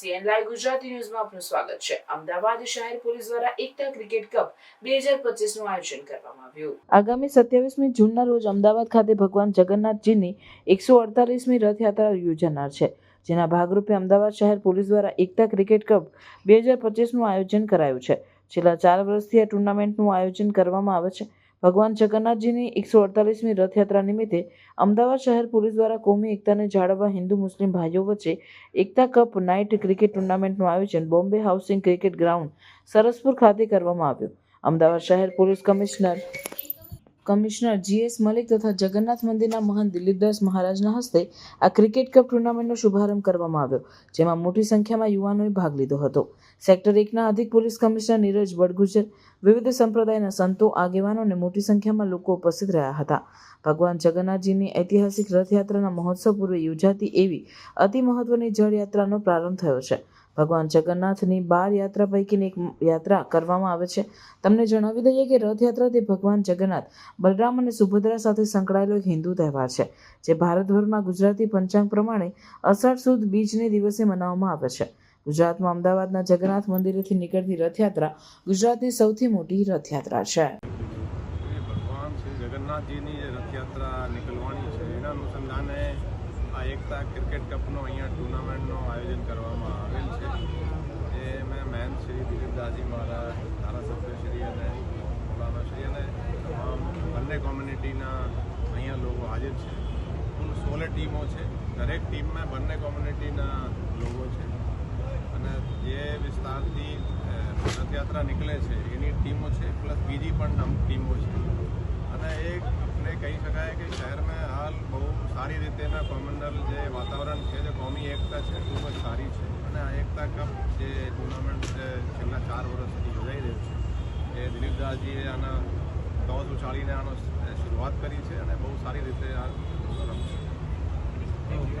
CN live Gujarati ન્યૂઝમાં આપનું સ્વાગત છે. અમદાવાદ શહેર પોલીસ દ્વારા એકતા ક્રિકેટ કપ બે હજાર પચીસનું આયોજન કરવામાં આવ્યું. આગામી સત્યાવીસમી જૂનના રોજ અમદાવાદ ખાતે ભગવાન જગન્નાથજીની એકસો અડતાલીસમી રથયાત્રા યોજાનાર છે, જેના ભાગરૂપે અમદાવાદ શહેર પોલીસ દ્વારા એકતા ક્રિકેટ કપ બે હજાર પચીસનું આયોજન કરાયું છે. છેલ્લા ચાર વર્ષથી આ ટુર્નામેન્ટનું આયોજન કરવામાં આવે છે. ભગવાન જગન્નાથજીની એકસો અડતાલીસમી રથયાત્રા નિમિત્તે અમદાવાદ શહેર પોલીસ દ્વારા કોમી એકતાને જાળવવા હિન્દુ મુસ્લિમ ભાઈઓ વચ્ચે એકતા કપ નાઇટ ક્રિકેટ ટુર્નામેન્ટનું આયોજન Bombay housing cricket ground Saraspur ખાતે કરવામાં આવ્યું. અમદાવાદ શહેર police commissioner commissioner GS Malik તથા જગન્નાથ મંદિરના મહંત દિલીપદાસ મહારાજના હસ્તે આ ક્રિકેટ કપ ટુર્નામેન્ટનો શુભારંભ કરવામાં આવ્યો, જેમાં મોટી સંખ્યામાં યુવાનોએ ભાગ લીધો હતો. સેક્ટર એકના અધિક પોલીસ કમિશનર નીરજ બડગુજર, વિવિધ સંપ્રદાયના સંતો, આગેવાનો અને મોટી સંખ્યામાં લોકો ઉપસ્થિત રહ્યા હતા. ભગવાન જગન્નાથજીની ઐતિહાસિક રથયાત્રાના મહોત્સવ પૂર્વે યોજાતી એવી અતિ મહત્વની જળયાત્રાનો પ્રારંભ થયો છે. ભગવાન જગન્નાથની બાર યાત્રા પૈકીની એક યાત્રા કરવામાં આવે છે. તમને જણાવી દઈએ કે રથયાત્રા તે ભગવાન જગન્નાથ બલરામ અને સુભદ્રા સાથે સંકળાયેલો એક હિન્દુ તહેવાર છે, જે ભારતભરમાં ગુજરાતી પંચાંગ પ્રમાણે અષાઢ સુદ બીજને દિવસે મનાવવામાં આવે છે. ગુજરાતમાં અમદાવાદના જગન્નાથ મંદિરેથી નીકળતી રથયાત્રા ગુજરાતની સૌથી મોટી રથયાત્રા છે. જગન્નાથજીની જે રથયાત્રા નીકળવાની છે, એના અનુસંધાને આ એકતા ક્રિકેટ કપનો અહીંયા ટુર્નામેન્ટનું આયોજન કોમ્યુનિટીના અહીંયા લોકો હાજર છે. કુલ સોળ ટીમો છે. દરેક ટીમમાં બંને કોમ્યુનિટીના લોકો છે. અને જે વિસ્તારથી રથયાત્રા નીકળે છે, એની ટીમો છે, પ્લસ બીજી પણ અમુક ટીમો છે. અને એ આપણે કહી શકાય કે શહેરમાં હાલ બહુ સારી રીતેના કોમ્યુનલ જે વાતાવરણ છે, જે કોમી એકતા છે, ખૂબ જ સારી છે. અને આ એકતા કપ જે ટુર્નામેન્ટ છેલ્લા ચાર વર્ષથી યોજાઈ રહ્યું છે. એ દિલીપદાસજીએ આના ટોસ ઉછાળીને આનો કરી છે અને બહુ સારી રીતે આ રમશે.